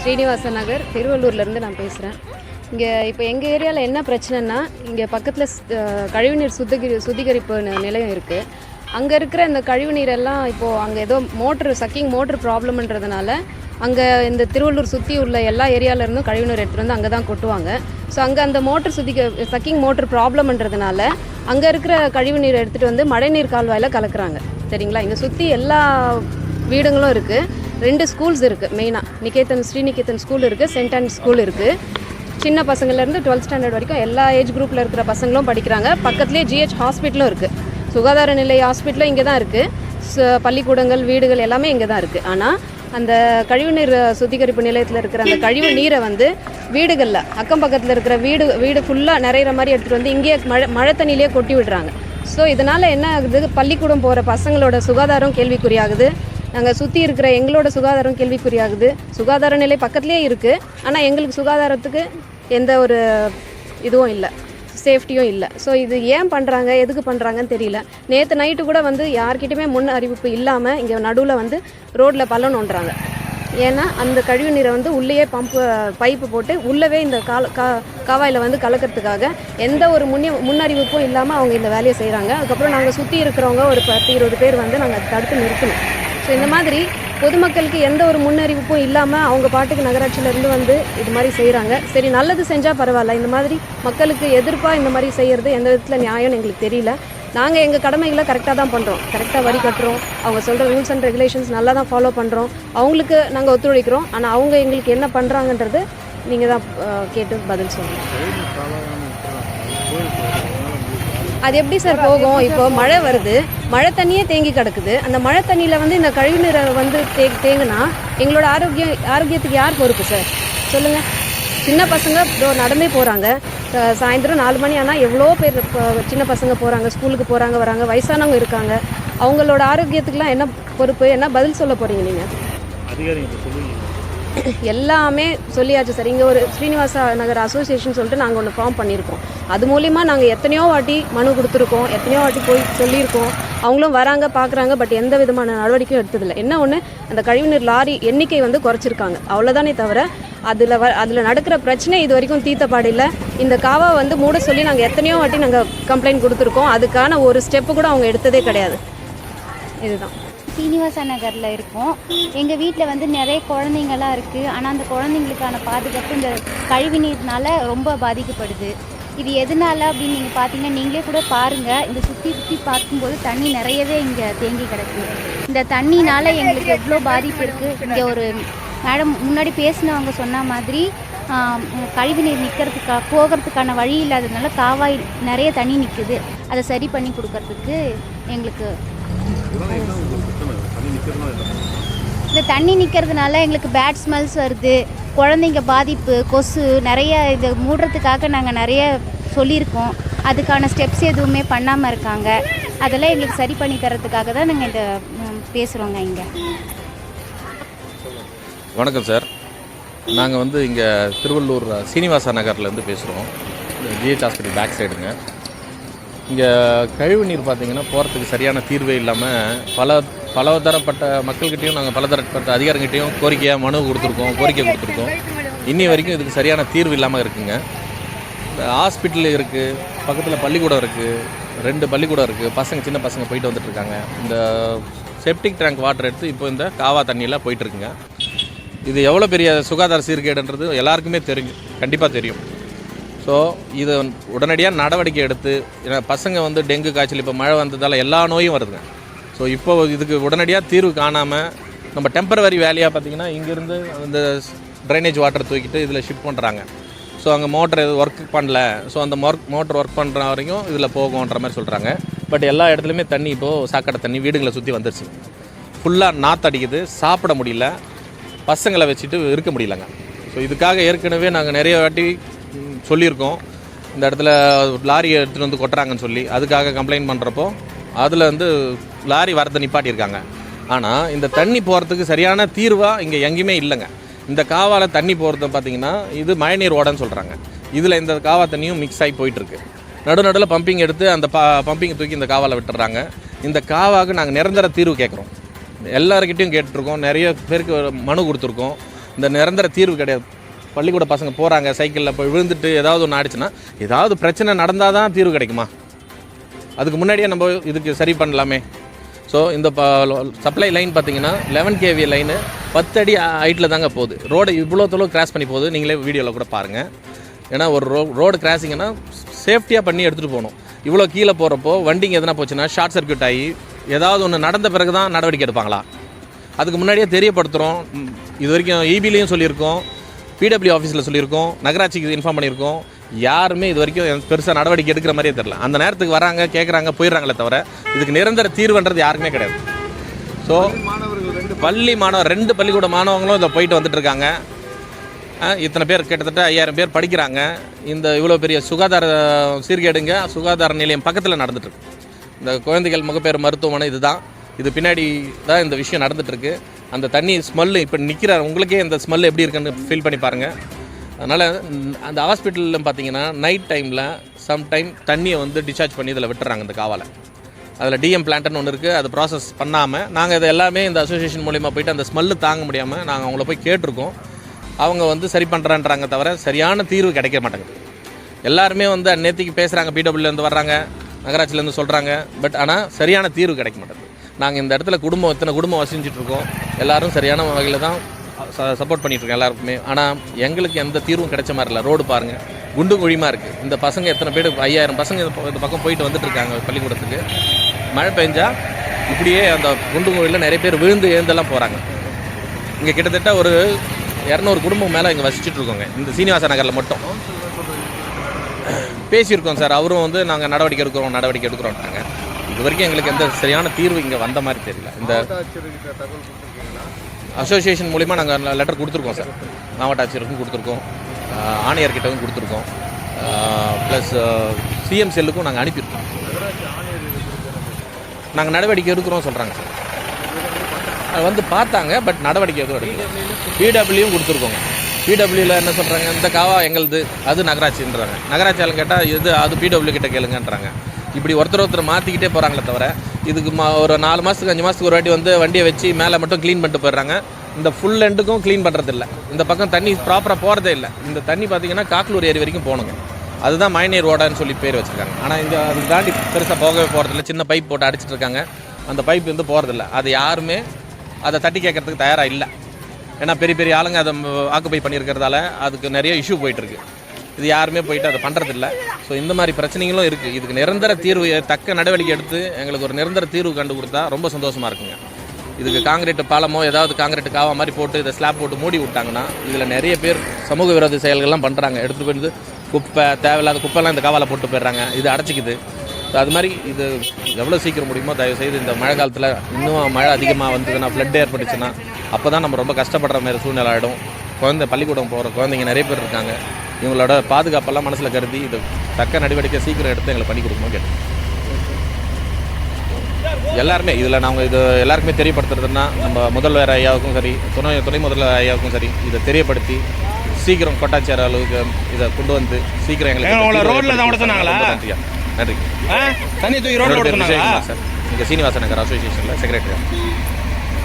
ஸ்ரீனிவாச நகர் திருவள்ளூர்லேருந்து நான் பேசுகிறேன் இங்கே இப்போ எங்கள் ஏரியாவில் என்ன பிரச்சனைனா இங்கே பக்கத்தில் கழிவுநீர் சுத்திகரி சுத்திகரிப்பு நிலையம் இருக்குது அங்கே இருக்கிற இந்த கழிவுநீர் எல்லாம் இப்போது அங்கே ஏதோ மோட்ரு சக்கிங் மோட்ரு ப்ராப்ளம்ன்றதுனால அங்கே இந்த திருவள்ளூர் சுற்றி உள்ள எல்லா ஏரியால இருந்தும் கழிவுநீர் எடுத்துகிட்டு வந்து அங்கே தான் கொட்டுவாங்க. ஸோ அங்கே அந்த மோட்ரு சுத்திக சக்கிங் மோட்ரு ப்ராப்ளம்ன்றதுனால அங்கே இருக்கிற கழிவுநீர் எடுத்துகிட்டு வந்து மழைநீர் கால்வாயில் கலக்கிறாங்க. சரிங்களா? இங்கே சுற்றி எல்லா வீடுங்களும் இருக்குது ரெண்டு ஸ்கூல்ஸ் இருக்குது மெயினாக நிகேதன் ஸ்ரீநிகேதன் ஸ்கூல் இருக்குது சென்ட் அண்ட் ஸ்கூல் இருக்குது சின்ன பசங்கள்லேருந்து டுவெல்த் ஸ்டாண்டர்ட் வரைக்கும் எல்லா ஏஜ் குரூப்பில் இருக்கிற பசங்களும் படிக்கிறாங்க. பக்கத்துலேயே ஜிஹெச் ஹாஸ்பிட்டலும் இருக்குது சுகாதார நிலைய ஹாஸ்பிட்டலும் இங்கே தான் இருக்குது பள்ளிக்கூடங்கள் வீடுகள் எல்லாமே இங்கே தான் இருக்குது ஆனால் அந்த கழிவுநீர் சுத்திகரிப்பு நிலையத்தில் இருக்கிற அந்த கழிவு நீரை வந்து வீடுகளில் அக்கம் பக்கத்தில் இருக்கிற வீடு வீடு ஃபுல்லாக நிறையிற மாதிரி எடுத்துகிட்டு வந்து இங்கேயே மழை மழை தண்ணியிலே கொட்டி விடுறாங்க. ஸோ இதனால் என்ன ஆகுது? பள்ளிக்கூடம் போகிற பசங்களோட சுகாதாரம் கேள்விக்குறியாகுது. நாங்கள் சுற்றி இருக்கிற எங்களோட சுகாதாரம் கேள்விக்குறியாகுது. சுகாதார நிலை பக்கத்துலேயே இருக்குது ஆனால் எங்களுக்கு சுகாதாரத்துக்கு எந்த ஒரு இதுவும் இல்லை. சேஃப்டியும் இல்லை. ஸோ இது ஏன் பண்ணுறாங்க எதுக்கு பண்ணுறாங்கன்னு தெரியல. நேற்று நைட்டு கூட வந்து யார்கிட்டயுமே முன் அறிவிப்பு இல்லாமல் இங்கே நடுவில் வந்து ரோட்டில் பள்ளம் நோண்டுறாங்க ஏன்னா அந்த கழிவு நீரை வந்து உள்ளேயே பம்பு பைப்பு போட்டு உள்ளவே இந்த கால கா காவாயில் வந்து கலக்கிறதுக்காக எந்த ஒரு முன்னே முன்னறிவிப்பும் இல்லாமல் அவங்க இந்த வேலையை செய்கிறாங்க அதுக்கப்புறம் நாங்கள் சுற்றி இருக்கிறவங்க ஒரு பத்து இருபது பேர் வந்து நாங்கள் தடுத்து நிறுத்தணும். ஸோ இந்த மாதிரி பொதுமக்களுக்கு எந்த ஒரு முன்னறிவிப்பும் இல்லாமல் அவங்க பாட்டுக்கு நகராட்சியிலேருந்து வந்து இது மாதிரி செய்கிறாங்க சரி நல்லது செஞ்சால் பரவாயில்ல. இந்த மாதிரி மக்களுக்கு எதிர்ப்பாக இந்த மாதிரி செய்கிறது எந்த விதத்தில் நியாயம்னு எங்களுக்கு தெரியல. நாங்கள் எங்கள் கடமைகளை கரெக்டாக தான் பண்ணுறோம் கரெக்டாக வரி கட்டுறோம். அவங்க சொல்கிற ரூல்ஸ் அண்ட் ரெகுலேஷன்ஸ் நல்லா தான் ஃபாலோ பண்ணுறோம் அவங்களுக்கு நாங்கள் ஒத்துழைக்கிறோம். ஆனால் அவங்க எங்களுக்கு என்ன பண்ணுறாங்கன்றது நீங்கள் தான் கேட்டு பதில் சொல்லணும். அது எப்படி சார் போகும்? இப்போ மழை வருது. மழை தண்ணியே தேங்கி கிடக்குது. அந்த மழை தண்ணியில் வந்து இந்த கழிவுநீரை வந்து தே தேங்குனா எங்களோட ஆரோக்கியம் ஆரோக்கியத்துக்கு யார் பொறுப்பு சார்? சொல்லுங்கள் சின்ன பசங்க இதோ நடந்தே போகிறாங்க சாயந்தரம் நாலு மணி ஆனால் எவ்வளோ பேர் இப்போ சின்ன பசங்க போகிறாங்க ஸ்கூலுக்கு போகிறாங்க வராங்க வயசானவங்க இருக்காங்க. அவங்களோட ஆரோக்கியத்துக்குலாம் என்ன பொறுப்பு? என்ன பதில் சொல்ல போகிறீங்க நீங்கள் அதிகாரிங்க எல்லாமே சொல்லியாச்சு சார். இங்கே ஒரு ஸ்ரீனிவாசா நகர் அசோசியேஷன் சொல்லிட்டு நாங்கள் ஒன்று ஃபார்ம் பண்ணியிருக்கோம். அது மூலிமா நாங்கள் எத்தனையோ வாட்டி மனு கொடுத்துருக்கோம். எத்தனையோ வாட்டி போய் சொல்லியிருக்கோம். அவங்களும் வராங்க பார்க்குறாங்க பட் எந்த விதமான நடவடிக்கையும் எடுத்ததில்லை. என்ன ஒன்று அந்த கழிவுநீர் லாரி எண்ணிக்கை வந்து குறைச்சிருக்காங்க. அவ்வளோதானே தவிர அதில் வ அதில் நடக்கிற பிரச்சனை இது வரைக்கும் தீர்த்தப்பாடு இல்லை. இந்த காவா வந்து மூட சொல்லி நாங்கள் எத்தனையோ வாட்டி நாங்கள் கம்ப்ளைண்ட் கொடுத்துருக்கோம். அதுக்கான ஒரு ஸ்டெப்பு கூட அவங்க எடுத்ததே கிடையாது. இதுதான். சீனிவாசா நகரில் இருக்கோம். எங்கள் வீட்டில் வந்து நிறைய குழந்தைங்களாம் இருக்குது ஆனால் அந்த குழந்தைங்களுக்கான பாதுகாப்பு இந்த கழிவுநீர்னால ரொம்ப பாதிக்கப்படுது. இது எதனால அப்படின்னு நீங்கள் பார்த்தீங்கன்னா நீங்களே கூட பாருங்கள் இந்த சுற்றி சுற்றி பார்க்கும்போது தண்ணி நிறையவே இங்கே தேங்கி கிடக்கு. இந்த தண்ணினால் எங்களுக்கு எவ்வளோ பாதிப்பு இருக்குது இங்கே ஒரு மேடம் முன்னாடி பேசினவங்க சொன்ன மாதிரி கழிவு கழிவுநீர் நிற்கிறதுக்கா போகிறதுக்கான வழி இல்லாததுனால காவாய் நிறைய தண்ணி நிற்குது அதை சரி பண்ணி கொடுக்கறதுக்கு எங்களுக்கு இதெல்லாம் என்ன உங்களுக்கு பிரச்சனை தண்ணி நிற்கிறதுனா என்ன இந்த தண்ணி நிற்கிறதுனால எங்களுக்கு பேட் ஸ்மெல்ஸ் வருது. குழந்தைங்க பாதிப்பு கொசு நிறைய இது மூடுறதுக்காக நாங்கள் நிறைய சொல்லியிருக்கோம். அதுக்கான ஸ்டெப்ஸ் எதுவுமே பண்ணாமல் இருக்காங்க. அதெல்லாம் எங்களுக்கு சரி பண்ணி தரதுக்காக தான் நாங்கள் இந்த ம், பேசுகிறோங்க இங்கே. வணக்கம் சார். நாங்கள் வந்து இங்கே திருவள்ளூர் சீனிவாசா நகர்லேருந்து பேசுகிறோம் ஜிஹெச் ஹாஸ்பிட்டல் பேக் சைடுங்க இங்கே கழிவு நீர் பார்த்திங்கன்னா போகிறதுக்கு சரியான தீர்வே இல்லாமல் பல பலதரப்பட்ட மக்கள்கிட்டையும் நாங்கள் பலதரப்பட்ட அதிகாரிகிட்டையும் கோரிக்கையாக மனு கொடுத்துருக்கோம் கோரிக்கை கொடுத்துருக்கோம். இன்னி வரைக்கும் இதுக்கு சரியான தீர்வு இல்லாமல் இருக்குங்க. ஹாஸ்பிட்டல் இருக்குது பக்கத்தில் பள்ளிக்கூடம் இருக்குது ரெண்டு பள்ளிக்கூடம் இருக்குது பசங்க சின்ன பசங்க போயிட்டு வந்துட்டுருக்காங்க இந்த செப்டிக் டேங்க் வாட்டர் எடுத்து இப்போ இந்த காவா தண்ணியெல்லாம் போயிட்டுருக்குங்க இது எவ்வளோ பெரிய சுகாதார சீர்கேடுன்றது எல்லாருக்குமே தெரியும் கண்டிப்பாக தெரியும். ஸோ இது உடனடியாக நடவடிக்கை எடுத்து ஏன்னா பசங்க வந்து டெங்கு காய்ச்சல் இப்போ மழை வந்ததால் எல்லா நோயும் வருதுங்க. ஸோ இப்போ இதுக்கு உடனடியாக தீர்வு காணாமல் நம்ம டெம்பரவரி வேலையாக பார்த்தீங்கன்னா இங்கேருந்து அந்த ட்ரைனேஜ் வாட்டர் தூக்கிட்டு இதில் ஷிஃப்ட் பண்ணுறாங்க ஸோ அங்கே மோட்டர் ஒர்க் பண்ணல. ஸோ அந்த மோர்க் மோட்டர் ஒர்க் பண்ணுற வரைக்கும் இதில் போகும்ன்ற மாதிரி சொல்கிறாங்க பட் எல்லா இடத்துலையுமே தண்ணி இப்போது சாக்கடை தண்ணி வீடுகளை சுற்றி வந்துருச்சு. ஃபுல்லாக நாத்தடிக்குது சாப்பிட முடியல. பசங்களை வச்சுட்டு இருக்க முடியலங்க. ஸோ இதுக்காக ஏற்கனவே நாங்கள் நிறைய வாட்டி சொல்லியிருக்கோம். இந்த இடத்துல லாரி எடுத்துகிட்டு வந்து கொட்டுறாங்கன்னு சொல்லி அதுக்காக கம்ப்ளைண்ட் பண்ணுறப்போ அதில் வந்து லாரி வரதை நிப்பாட்டியிருக்காங்க. ஆனால் இந்த தண்ணி போகிறதுக்கு சரியான தீர்வாக இங்கே எங்கேயுமே இல்லைங்க. இந்த காவால் தண்ணி போகிறது பார்த்தீங்கன்னா இது மழைநீர் ஓடன்னு சொல்கிறாங்க இதில் இந்த காவா தண்ணியும் மிக்ஸ் ஆகி போயிட்டுருக்கு. நடு நடுவில் பம்பிங் எடுத்து அந்த ப பம்பிங்கை தூக்கி இந்த காவால விட்டுறாங்க. இந்த காவாக்கு நாங்கள் நிரந்தர தீர்வு கேட்குறோம். எல்லாருக்கிட்டையும் கேட்டுருக்கோம் நிறைய பேருக்கு மனு கொடுத்துருக்கோம். இந்த நிரந்தர தீர்வு கிடையாது. பள்ளிக்கூட பசங்க போகிறாங்க சைக்கிளில் போய் விழுந்துட்டு ஏதாவது ஒன்று ஆடிச்சுன்னா ஏதாவது பிரச்சனை நடந்தால் தான் தீர்வு கிடைக்குமா? அதுக்கு முன்னாடியே நம்ம இதுக்கு சரி பண்ணலாமே. ஸோ இந்த சப்ளை லைன் பார்த்தீங்கன்னா லெவன் கேவி லைனு பத்து அடி ஹைட்டில் தாங்க போகுது. ரோடு இவ்வளோ தொலைவு கிராஸ் பண்ணி போகுது. நீங்களே வீடியோவில் கூட பாருங்கள் ஏன்னா ஒரு ரோ ரோடு கிராசிங்கன்னா சேஃப்டியாக பண்ணி எடுத்துகிட்டு போகணும். இவ்வளோ கீழே போகிறப்போ வண்டிங்க எதனா போச்சுன்னா ஷார்ட் சர்க்யூட் ஆகி ஏதாவது ஒன்று நடந்த பிறகு தான் நடவடிக்கை எடுப்பாங்களா? அதுக்கு முன்னாடியே தெரியப்படுத்துகிறோம் இது வரைக்கும் இபிலையும் சொல்லியிருக்கோம். பிடபிள்யூ ஆஃபீஸில் சொல்லியிருக்கோம் நகராட்சிக்கு இன்ஃபார்ம் பண்ணியிருக்கோம். யாருமே இது வரைக்கும் பெருசாக நடவடிக்கை எடுக்கிற மாதிரியே தெரில அந்த நேரத்துக்கு வராங்க கேட்குறாங்க போயிடுறாங்களே தவிர இதுக்கு நிரந்தர தீர்வுன்றது யாருக்குமே கிடையாது. ஸோ பள்ளி மாணவர் ரெண்டு பள்ளிக்கூட மாணவங்களும் இதில் போயிட்டு வந்துட்டு இருக்காங்க இத்தனை பேர் கிட்டத்தட்ட ஐயாயிரம் பேர் படிக்கிறாங்க. இந்த இவ்வளோ பெரிய சுகாதார சீர்கேடுங்க சுகாதார நிலையம் பக்கத்தில் நடந்துட்டுருக்கு. இந்த குழந்தைகள் முகப்பேறு மருத்துவமனை இதுதான். இது பின்னாடி தான் இந்த விஷயம் நடந்துகிட்ருக்கு அந்த தண்ணி ஸ்மெல்லு இப்போ நிற்கிறார் உங்களுக்கே இந்த ஸ்மெல் எப்படி இருக்குன்னு ஃபீல் பண்ணி பாருங்கள் அதனால் அந்த ஹாஸ்பிட்டலில் பார்த்தீங்கன்னா நைட் டைமில் சம்டைம் தண்ணியை வந்து டிஸ்சார்ஜ் பண்ணி இதில் விட்டுறாங்க இந்த காவாலை. அதில் டிஎம் பிளான்ட்னு ஒன்று இருக்குது அது ப்ராசஸ் பண்ணாமல் நாங்கள் இது எல்லாமே இந்த அசோசியேஷன் மூலிமா போயிட்டு அந்த ஸ்மெல்லு தாங்க முடியாமல் நாங்கள் அவங்கள போய் கேட்டிருக்கோம். அவங்க வந்து சரி பண்ணுறான்றாங்க தவிர சரியான தீர்வு கிடைக்க மாட்டேங்குது. எல்லாருமே வந்து நேத்திக்கு பேசுகிறாங்க பிடபிள்யூலேருந்து வர்றாங்க நகராட்சியிலேருந்து சொல்கிறாங்க பட் ஆனால் சரியான தீர்வு கிடைக்க மாட்டேங்குது. நாங்கள் இந்த இடத்துல குடும்பம் இத்தனை குடும்பம் வசிச்சுட்டு இருக்கோம் எல்லாரும் சரியான வகையில் தான் சப்போர்ட் பண்ணிட்டு இருக்கோம் எல்லாருக்குமே. ஆனால் எங்களுக்கு எந்த தீர்வும் கிடைச்ச மாதிரி இல்லை. ரோடு பாருங்கள் குண்டு குழிமா இருக்குது இந்த பசங்க எத்தனை பேர் ஐயாயிரம் பசங்க இந்த இந்த பக்கம் போயிட்டு வந்துட்டு இருக்காங்க பள்ளிக்கூடத்துக்கு. மழை பெஞ்சா இப்படியே அந்த குண்டு குழியில் நிறைய பேர் விழுந்து எழுந்தெல்லாம் போகிறாங்க இங்கே கிட்டத்தட்ட ஒரு இரநூறு குடும்பம் மேலே இங்கே வசிச்சுட்டு இருக்கோங்க இந்த சீனிவாச நகரில் மட்டும். பேசியிருக்கோம் சார். அவரும் வந்து நாங்கள் நடவடிக்கை எடுக்கிறோம் நடவடிக்கை எடுக்கிறோம்ட்டாங்க இது வரைக்கும் எங்களுக்கு எந்த சரியான தீர்வு இங்கே வந்த மாதிரி தெரியல. இந்த அசோசியேஷன் மூலிமா நாங்கள் லெட்டர் கொடுத்துருக்கோம் சார் மாவட்ட ஆட்சியருக்கும் கொடுத்துருக்கோம். ஆணையர்கிட்டவும் கொடுத்துருக்கோம். ப்ளஸ் சிஎம் செல்லுக்கும் நாங்கள் அனுப்பியிருக்கோம். நாங்கள் நடவடிக்கை எடுக்கிறோம் சொல்கிறாங்க சார் அது வந்து பார்த்தாங்க பட் நடவடிக்கை எதுவும் எடுக்கல. பிடபிள்யூவும் கொடுத்துருக்கோங்க. பிடபிள்யூவில் என்ன சொல்கிறாங்க இந்த காவா எங்களுது அது நகராட்சின்றாங்க. நகராட்சி ஆளுங்க கேட்டால் இது அது பிடபிள்யூ கிட்ட கேளுங்கன்றாங்க. இப்படி ஒருத்தர் ஒருத்தர் மாற்றிக்கிட்டே போகிறாங்களே தவிர இதுக்கு மா ஒரு நாலு மாதத்துக்கு அஞ்சு மாதத்துக்கு ஒரு வாட்டி வந்து வண்டியை வச்சு மேலே மட்டும் க்ளீன் பண்ணிட்டு போயிடுறாங்க. இந்த ஃபுல் எண்டுக்கும் க்ளீன் பண்ணுறதில்ல இந்த பக்கம் தண்ணி ப்ராப்பராக போகிறதே இல்லை. இந்த தண்ணி பார்த்தீங்கன்னா காக்லூர் ஏரி வரைக்கும் போகணுங்க. அதுதான் மைனேர் ஓடான்னு சொல்லி பேர் வச்சுருக்காங்க. ஆனால் இந்த அது தாண்டி பெருசாக போகவே போகிறதில்ல சின்ன பைப் போட்டு அடிச்சிட்டு இருக்காங்க. அந்த பைப் வந்து போகிறதில்ல அது யாருமே அதை தட்டி கேட்கறதுக்கு தயாராக இல்லை. ஏன்னா பெரிய பெரிய ஆளுங்க அதை ஆக்குப்பை பண்ணியிருக்கிறதால அதுக்கு நிறைய இஷ்யூ போயிட்டுருக்கு இது யாருமே போயிட்டு அதை பண்ணுறதில்ல ஸோ இந்த மாதிரி பிரச்சனைகளும் இருக்குது இதுக்கு நிரந்தர தீர்வு தக்க நடவடிக்கை எடுத்து எங்களுக்கு ஒரு நிரந்தர தீர்வு கண்டு கொடுத்தா ரொம்ப சந்தோஷமாக இருக்குங்க. இதுக்கு காங்கிரீட் பாலமோ ஏதாவது காங்கிரீட் காவா மாதிரி போட்டு இதை ஸ்லாப் போட்டு மூடி விட்டாங்கன்னா இதில் நிறைய பேர் சமூக விரோத செயல்கள்லாம் பண்ணுறாங்க எடுத்துகிட்டு போயிருந்து குப்பை தேவையில்லாத குப்பைலாம் இந்த காவால போட்டு போயிடுறாங்க. இது அடைச்சிக்குது. அது மாதிரி இது எவ்வளோ சீக்கிரம் முடியுமோ தயவு செய்து இந்த மழை காலத்தில் இன்னும் மழை அதிகமாக வந்ததுன்னா ஃப்ளட் ஏற்பட்டுச்சுன்னா அப்போ தான் நம்ம ரொம்ப கஷ்டப்படுற மாதிரி சூழ்நிலை ஆகிடும் குழந்தை பள்ளிக்கூடம் போகிற குழந்தைங்க நிறைய பேர் இருக்காங்க. இவங்களோட பாதுகாப்பெல்லாம் மனசில் கருதி இது தக்க நடவடிக்கை சீக்கிரம் எடுத்து எங்களை பண்ணி கொடுக்கணும் கேட்டேன். எல்லாருமே இதில் நாங்கள் இது எல்லாருக்குமே தெரியப்படுத்துறதுன்னா நம்ம முதல்வர் ஐயாவுக்கும் சரி துணை துணை முதல்வர் ஐயாவுக்கும் சரி இதை தெரியப்படுத்தி சீக்கிரம் கொட்டாச்சார அளவுக்கு இதை கொண்டு வந்து சீக்கிரம் எங்களுக்கு ரோட்ல தான் சொன்னாங்களா? நன்றி? தண்ணி தூக்கி ரோட்ல சார். இங்கே சீனிவாச நகர் அசோசியேஷனில் செக்ரட்டரி